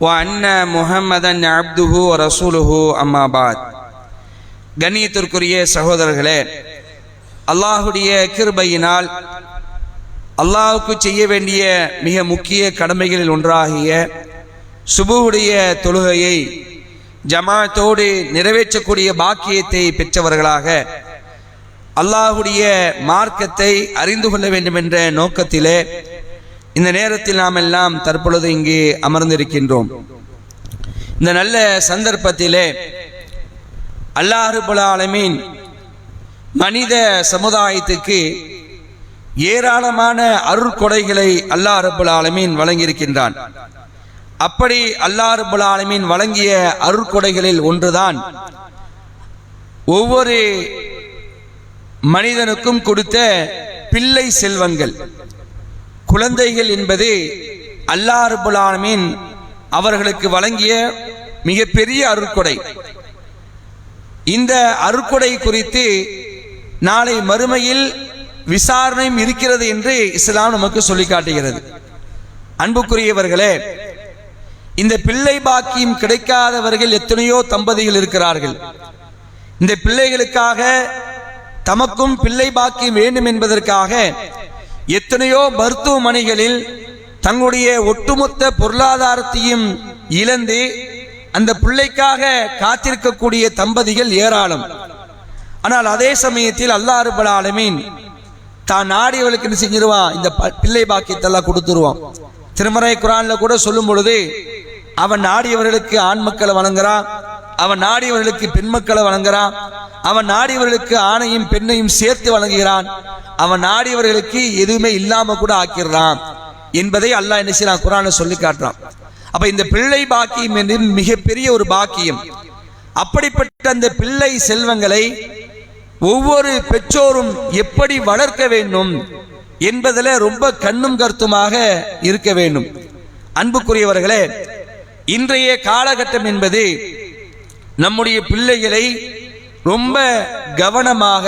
வண்ண முஹம்மதன் அப்துஹு ரசூலுஹு அம்மாபாத் கண்ணியத்திற்குரிய சகோதரர்களே அல்லாஹுடைய கிருபையினால் அல்லாஹுக்கு செய்ய வேண்டிய மிக முக்கிய கடமைகளில் ஒன்றாகிய சுபுவுடைய தொழுகையை ஜமாத்தோடு நிறைவேற்றக்கூடிய பாக்கியத்தை பெற்றவர்களாக அல்லாஹுடைய மார்க்கத்தை அறிந்து கொள்ள வேண்டும் என்ற நோக்கத்திலே இந்த நேரத்தில் நாம் எல்லாம் தற்பொழுது இங்கே அமர்ந்திருக்கின்றோம். இந்த நல்ல சந்தர்ப்பத்திலே அல்லாஹுபுல் ஆலமீன் மனித சமுதாயத்துக்கு ஏராளமான அருட்கொடைகளை அல்லாஹ் ரபுல் ஆலமீன் வழங்கியிருக்கின்றான். அப்படி அல்லாஹ் ரபுல் ஆலமீன் வழங்கிய அருட்கொடைகளில் ஒன்றுதான் ஒவ்வொரு மனிதனுக்கும் கொடுத்த பிள்ளை செல்வங்கள். குழந்தைகள் என்பது அல்லாஹ் அவர்களுக்கு வழங்கிய மிகப்பெரிய அருட்கொடை. இந்த அருட்கொடை குறித்து நாளை மறுமையில் விசாரணையும் இருக்கிறது என்று இஸ்லாம் நமக்கு சொல்லி காட்டுகிறது. அன்புக்குரியவர்களே இந்த பிள்ளை பாக்கியம் கிடைக்காதவர்கள் எத்தனையோ தம்பதிகள் இருக்கிறார்கள். இந்த பிள்ளைகளுக்காக தமக்கும் பிள்ளை பாக்கியம் வேண்டும் என்பதற்காக எத்தனையோ மருத்துவமனைகளில் தங்களுடைய ஒட்டுமொத்த பொருளாதாரத்தையும் இழந்து அந்த பிள்ளைக்காக காத்திருக்கக்கூடிய தம்பதிகள் ஏராளம். ஆனால் அதே சமயத்தில் அல்லாஹ் ரபுல் ஆலமீன் தான் நாடியவளுக்கு என்ன செஞ்சிருவான் இந்த ப- பிள்ளை பாக்கியத்தெல்லாம் கொடுத்துருவான். திருமறை குரான்ல கூட சொல்லும் பொழுது அவன் நாடியவர்களுக்கு ஆண் மக்களை வணங்குறான் அவன் நாடியவர்களுக்கு பெண் மக்களை வழங்குறான் அவன் நாடியவர்களுக்கு ஆணையும் பெண்ணையும் சேர்த்து வழங்குகிறான் அவன் நாடியவர்களுக்கு எதுவுமே இல்லாம கூட ஆக்கிடுறான். என்பதை அல்லாஹ் என்ன செய்யறான் குரான சொல்லி காட்டுறான். அப்ப இந்த பிள்ளை பாக்கியம் என்று மிகப்பெரிய ஒரு பாக்கியம். அப்படிப்பட்ட அந்த பிள்ளை செல்வங்களை ஒவ்வொரு பெற்றோரும் எப்படி வளர்க்க வேண்டும் என்பதில் ரொம்ப கண்ணும் கருத்துமாக இருக்க வேண்டும். அன்புக்குரியவர்களே இன்றைய காலகட்டம் என்பது நம்முடைய பிள்ளைகளை ரொம்ப கவனமாக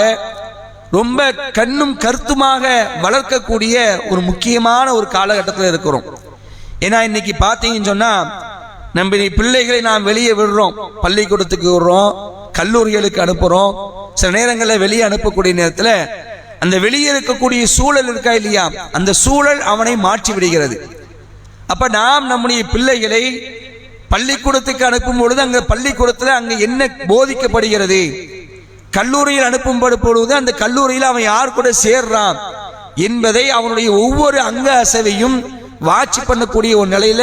ரொம்ப கண்ணும் கருத்துமாக வளர்க்கக்கூடிய ஒரு முக்கியமான ஒரு காலகட்டத்தில் இருக்கிறோம். ஏன்னா இன்னைக்கு பார்த்தீங்கன்னு சொன்னால் நம்ம பிள்ளைகளை நாம் வெளியே விடுறோம். பள்ளிக்கூடத்துக்கு விடுறோம் கல்லூரிகளுக்கு அனுப்புகிறோம் சில நேரங்களில் வெளியே அனுப்பக்கூடிய நேரத்தில் அந்த வெளியே இருக்கக்கூடிய சூழல் இருக்கா இல்லையா? அந்த சூழல் அவனை மாற்றி விடுகிறது. அப்போ நாம் நம்முடைய பிள்ளைகளை பள்ளிக்கூடத்துக்கு அனுப்பும் பொழுது அங்கே பள்ளிக்கூடத்தில் அங்கே என்ன போதிக்கப்படுகிறது? கல்லூரியில் அனுப்பும் பொழுது அந்த கல்லூரியில் அவன் யார் கூட சேர்றான் என்பதை அவனுடைய ஒவ்வொரு அங்க அசைவையும் வாட்சி பண்ணக்கூடிய ஒரு நிலையில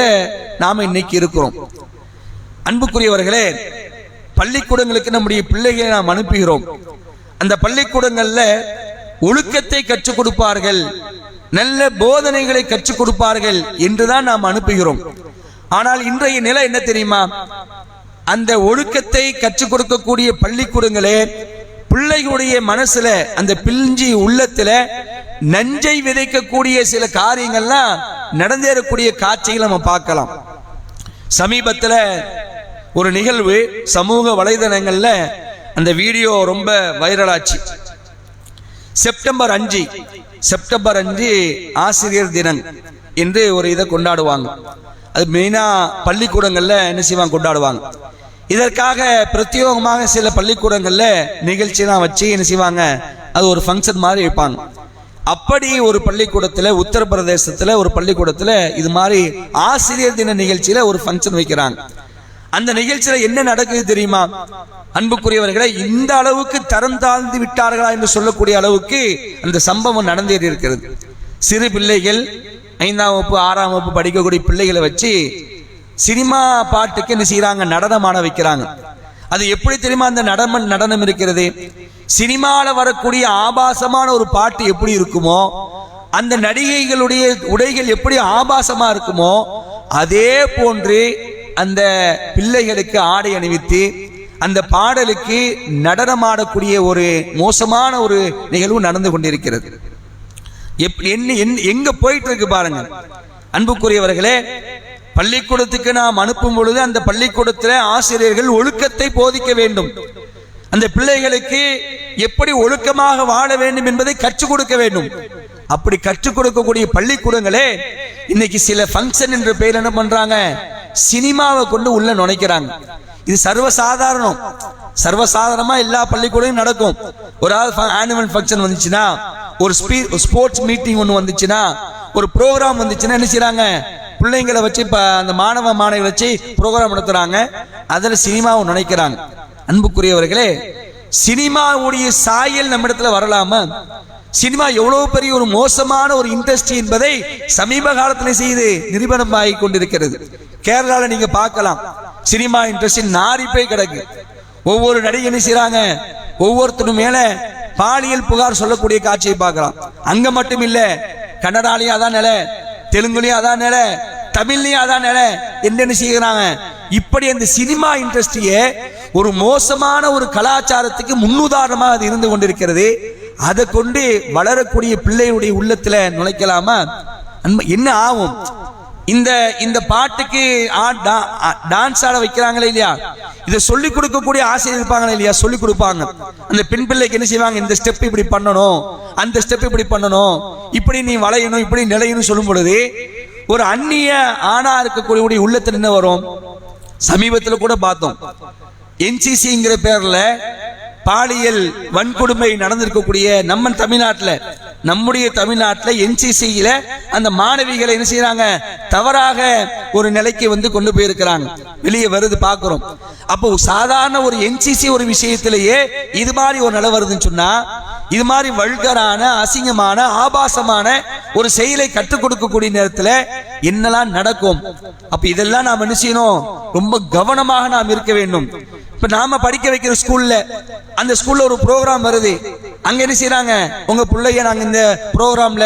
நாம இன்னைக்கு இருக்கிறோம். அன்புக்குரியவர்களே பள்ளிக்கூடங்களுக்கு நம்முடைய பிள்ளைகளை நாம் அனுப்புகிறோம். அந்த பள்ளிக்கூடங்கள்ல ஒழுக்கத்தை கற்றுக் கொடுப்பார்கள் நல்ல போதனைகளை கற்றுக் கொடுப்பார்கள் என்றுதான் நாம் அனுப்புகிறோம். ஆனால் இன்றைய நிலை என்ன தெரியுமா? அந்த ஒழுக்கத்தை கற்றுக் கொடுக்கக்கூடிய பள்ளிக்கூடங்களே பிள்ளைகளுடைய மனசுல அந்த பிஞ்சி உள்ளத்துல நஞ்சை விதைக்கக்கூடிய சில காரியங்கள்லாம் நடந்தேறக்கூடிய காட்சிகளை நம்ம பார்க்கலாம். சமீபத்தில் ஒரு நிகழ்வு சமூக வலைதளங்களில் அந்த வீடியோ ரொம்ப வைரலாச்சு செப்டம்பர் அஞ்சு செப்டம்பர் அஞ்சு ஆசிரியர் தினம் என்று ஒரு இதை கொண்டாடுவாங்க. அது மெயினாக பள்ளிக்கூடங்களில் என்ன செய்வாங்க? கொண்டாடுவாங்க. இதற்காக பிரத்யேகமாக சில பள்ளிக்கூடங்களில் நிகழ்ச்சியெல்லாம் வச்சு என்ன செய்வாங்க? அது ஒரு ஃபங்க்ஷன் மாதிரி வைப்பாங்க. அப்படி ஒரு பள்ளிக்கூடத்தில் உத்தரப்பிரதேசத்தில் ஒரு பள்ளிக்கூடத்தில் இது மாதிரி ஆசிரியர் தின நிகழ்ச்சியில் ஒரு ஃபங்க்ஷன் வைக்கிறாங்க. அந்த நிகழ்ச்சியில் என்ன நடக்குது தெரியுமா? அன்புக்குரியவர்களை இந்த அளவுக்கு தரம் தாழ்ந்து விட்டார்களா என்று சொல்லக்கூடிய அளவுக்கு அந்த சம்பவம் நடந்தேறி இருக்கிறது. சிறு பிள்ளைகள் ஐந்தாம் வகுப்பு ஆறாம் வகுப்பு படிக்கக்கூடிய பிள்ளைகளை வச்சு சினிமா பாட்டுக்கு என்ன செய்கிறாங்க நடனமான வைக்கிறாங்க. அது எப்படி தெரியுமா? அந்த நடனம் நடனம் இருக்கிறது. சினிமாவில் வரக்கூடிய ஆபாசமான ஒரு பாட்டு எப்படி இருக்குமோ அந்த நடிகைகளுடைய உடைகள் எப்படி ஆபாசமாக இருக்குமோ அதே போன்று அந்த பிள்ளைகளுக்கு ஆடை அணிவித்து அந்த பாடலுக்கு நடனமாடக்கூடிய ஒரு மோசமான ஒரு நிகழ்வு நடந்து கொண்டிருக்கிறது. என்ன என்ன- எங்க போயிட்டு இருக்கு பாருங்க. அன்புக்குரியவர்களே பள்ளிக்கூடத்துக்கு நாம் அனுப்பும் பொழுது அந்த பள்ளிக்கூடத்தில் ஆசிரியர்கள் ஒழுக்கத்தை போதிக்க வேண்டும். அந்த பிள்ளைகளுக்கு எப்படி ஒழுக்கமாக வாழ வேண்டும் என்பதை கற்றுக் கொடுக்க வேண்டும். அப்படி கற்றுக் கொடுக்கக்கூடிய பள்ளிக்கூடங்களே இன்னைக்கு சில ஃபங்க்ஷன் என்ற பெயர் என்ன பண்றாங்க? சினிமாவை கொண்டு உள்ள நுழைக்கிறாங்க. இது சர்வசாதாரணம். சர்வசாதாரணமா எல்லா பள்ளிக்கூடமும் நடக்கும். ஒரு ஆனுவல் ஃபங்க்ஷன் வந்துச்சுன்னா ஒரு ஸ்போர்ட்ஸ் மீட்டிங் ஒன்று வந்துச்சுன்னா ஒரு ப்ரோக்ராம் வந்துச்சுன்னா என்ன செய்கிறாங்க பிள்ளைங்களை வச்சு இப்போ அந்த மாணவ மாணவிகளை வச்சு ப்ரோக்ராம் நடத்துறாங்க. அதில் சினிமாவை நினைக்கிறாங்க. அன்புக்குரியவர்களே சினிமாவுடைய சாயல் நம்ம இடத்துல வரலாமா சினிமா எவ்வளவு பெரிய ஒரு மோசமான ஒரு இண்டஸ்ட்ரி என்பதை சமீப காலத்தில் செய்து நிரூபணம் ஆகி கொண்டிருக்கிறது. கேரளாவில் நீங்க பார்க்கலாம். சினிமா இண்டஸ்ட்ரி நாரி போய் கிடக்கு. ஒவ்வொரு நடிகை என்ன செய்யறாங்க ஒவ்வொருத்தரும் மேல பாலியல் புகார் சொல்லக்கூடிய காட்சியை பார்க்கலாம். அங்க மட்டும் இல்ல கன்னடாலையும் அதான் நிலை தெலுங்குலையும் அதான் நிலை தமிழ்லையும் அதான் நிலை. என்ன செய்கிறாங்க இப்படி அந்த சினிமா இண்டஸ்ட்ரியே ஒரு மோசமான ஒரு கலாச்சாரத்துக்கு முன்னுதாரணமாக அது இருந்து கொண்டிருக்கிறது. அதை கொண்டு வளரக்கூடிய பிள்ளையுடைய உள்ளத்துல நுழைக்கலாமா? என்ன ஆகும்? இந்த இந்த பாட்டுக்கு டான்ஸ் ஆட வைக்கிறாங்களே இல்லையா? இதை சொல்லிக் கொடுக்கக்கூடிய ஆசிரியர் இருப்பாங்களே இல்லையா? சொல்லிக் கொடுப்பாங்க. அந்த பெண் பிள்ளைக்கு என்ன செய்வாங்க? இந்த ஸ்டெப் இப்படி பண்ணணும். அந்த ஸ்டெப் இப்படி பண்ணணும். இப்படி நீ வளையணும் இப்படி நிலையணும் சொல்லும் பொழுது ஒரு அந்நிய ஆணா இருக்கக்கூடிய உள்ளத்தில் என்ன வரும்? சமீபத்தில் கூட பார்த்தோம். என்சிசிங்கிற பேர்ல பாலியல் வன்கொடுமை நடந்திருக்கக்கூடிய நம்ம தமிழ்நாட்டில் நம்முடைய தமிழ்நாட்டில் என்சிசியில அந்த மாணவிகளை என்ன செய்யறாங்க தவறாக ஒரு நிலைக்கு வந்து கொண்டு போயிருக்கிறாங்க. வெளியே வருது பார்க்குறோம். அப்போ சாதாரண ஒரு என்சிசி ஒரு விஷயத்திலேயே இது மாதிரி ஒரு நிலை வருதுன்னு சொன்னா இது மாதிரி வல்கரான அசிங்கமான ஆபாசமான ஒரு செயலை கற்றுக் கொடுக்கக்கூடிய நேரத்தில் என்னெல்லாம் நடக்கும்? அப்ப இதெல்லாம் நாம் என்ன செய்யணும்? ரொம்ப கவனமாக நாம் இருக்க வேண்டும். இப்ப நாம படிக்க வைக்கிற ஸ்கூல்ல அந்த ஸ்கூல்ல ஒரு ப்ரோக்ராம் வருது. அங்க என்ன செய்யறாங்க உங்க பிள்ளைய நாங்க இந்த ப்ரோக்ராம்ல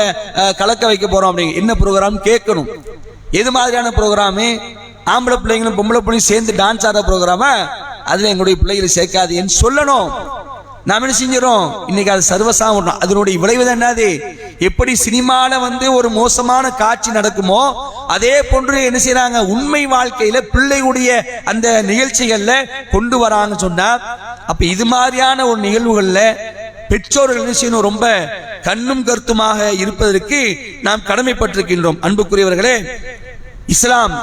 கலக்க வைக்க போறோம் அப்படிங்க. என்ன ப்ரோக்ராம் கேட்கணும். எது மாதிரியான ப்ரோக்ராமு ஆம்பளை பிள்ளைங்களும் பொம்பளை பிள்ளைங்க சேர்ந்து டான்ஸ் ஆடுற ப்ரோக்ராம அதுல எங்களுடைய பிள்ளைகளை சேர்க்காதுன்னு சொல்லணும். நாம என்ன செஞ்சிடும் இன்னைக்கு அது சர்வசாம அதனுடைய விளைவு தான் என்னது? எப்படி சினிமால வந்து ஒரு மோசமான காட்சி நடக்குமோ அதே போன்று என்ன செய்யறாங்க உண்மை வாழ்க்கையில பிள்ளையுடைய அந்த நிகழ்ச்சிகள்ல கொண்டு வராங்கன்னு சொன்னா அப்ப இது மாதிரியான ஒரு நிகழ்வுகள்ல பெற்றோர்கள் என்ன செய்யணும்? ரொம்ப கண்ணும் கருத்துமாக இருப்பதற்கு நாம் கடமைப்பட்டிருக்கின்றோம். அன்புக்குரியவர்களே இஸ்லாம்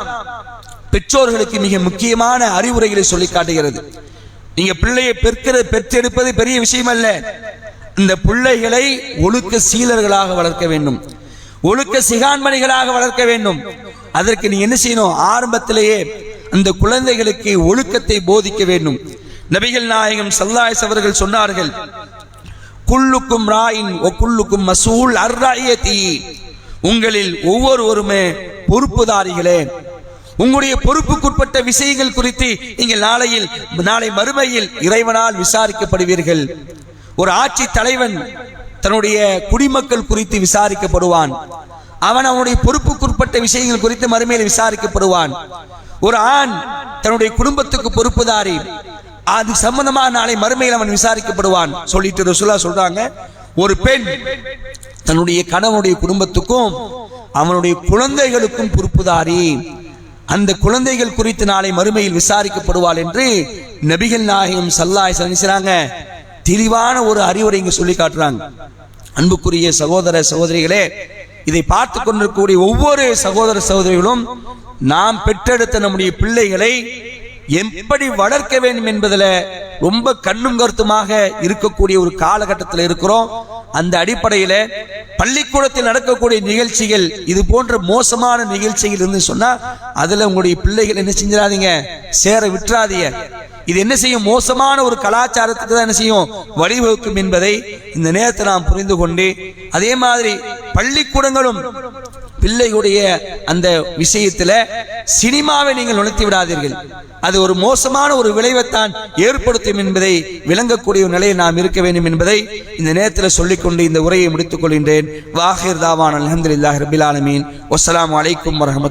பெற்றோர்களுக்கு மிக முக்கியமான அறிவுரைகளை சொல்லி காட்டுகிறது. நீங்க பிள்ளையை பெற்கிற பெற்றெடுப்பது பெரிய விஷயம் அல்ல. இந்த பிள்ளைகளை ஒழுக்க சீலர்களாக வளர்க்க வேண்டும். ஒழுக்க சிகான்மணிகளாக வளர்க்க வேண்டும். அதற்கு நீ என்ன செய்யணும்? ஆரம்பத்திலேயே அந்த குழந்தைகளுக்கு ஒழுக்கத்தை போதிக்க வேண்டும். நபிகள் நாயகம் சல்லாயஸ் அவர்கள் சொன்னார்கள் குல்லுக்கும் ராயின் ஒ குள்ளுக்கும் மசூல் அர்ராயத்தி உங்களில் ஒவ்வொருவருமே பொறுப்புதாரிகளே. உங்களுடைய பொறுப்புக்குட்பட்ட விஷயங்கள் குறித்து நீங்கள் நாளையில் நாளை மறுமையில் இறைவனால் விசாரிக்கப்படுவீர்கள். ஒரு ஆட்சி தலைவன் தன்னுடைய குடிமக்கள் குறித்து விசாரிக்கப்படுவான். அவன் அவனுடைய பொறுப்புக்குட்பட்ட விஷயங்கள் குறித்து மறுமையில் விசாரிக்கப்படுவான். ஒரு ஆண் தன்னுடைய குடும்பத்துக்கு பொறுப்புதாரி. அது சம்பந்தமா நாளை மறுமையில் அவன் விசாரிக்கப்படுவான். சொல்லிட்டு ரசூலா சொல்றாங்க ஒரு பெண் தன்னுடைய கணவனுடைய குடும்பத்துக்கும் அவனுடைய குழந்தைகளுக்கும் பொறுப்புதாரி. அந்த குழந்தைகள் குறித்து நாளை மறுமையில் விசாரிக்கப்படுவாள் என்று நபிகள் நாயகம் சல்லாய் சந்திச்சாங்க தெளிவான ஒரு அறிவுரை இங்க சொல்லி காட்டுறாங்க. அன்புக்குரிய சகோதர சகோதரிகளே இதை பார்த்து கொண்டிருக்கக்கூடிய ஒவ்வொரு சகோதர சகோதரிகளும் நாம் பெற்றெடுத்த நம்முடைய பிள்ளைகளை எப்படி வளர்க்க வேண்டும் என்பதுல ரொம்ப கண்ணும் கருத்துமாக இருக்கக்கூடிய ஒரு காலகட்டத்தில் இருக்கிறோம். அந்த அடிப்படையில பள்ளிக்கூடத்தில் நடக்கக்கூடிய நிகழ்ச்சிகள் இது போன்ற மோசமான நிகழ்ச்சிகள் இருந்து சொன்னா அதுல உங்களுடைய பிள்ளைகள் என்ன செஞ்சிடாதீங்க? சேர விட்டுறாதீங்க. இது என்ன செய்யும்? மோசமான ஒரு கலாச்சாரத்துக்கு தான் என்ன செய்யும்? வழிவகுக்கும் என்பதை இந்த நேரத்தை நாம் புரிந்து கொண்டு அதே மாதிரி பள்ளிக்கூடங்களும் பிள்ளைகளுடைய அந்த விஷயத்துல சினிமாவை நீங்கள் உணர்த்தி விடாதீர்கள். அது ஒரு மோசமான ஒரு விளைவைத்தான் ஏற்படுத்தும் என்பதை விளங்கக்கூடிய ஒரு நிலையில் நாம் இருக்க வேண்டும் என்பதை இந்த நேரத்தில் சொல்லிக்கொண்டு இந்த உரையை முடித்துக் கொள்கின்றேன். வாஹிர் தாவான் அலமதுல்லாஹ் ரபில் ஆலமீன். வஸ்ஸலாமு அலைக்கும் வரமத்து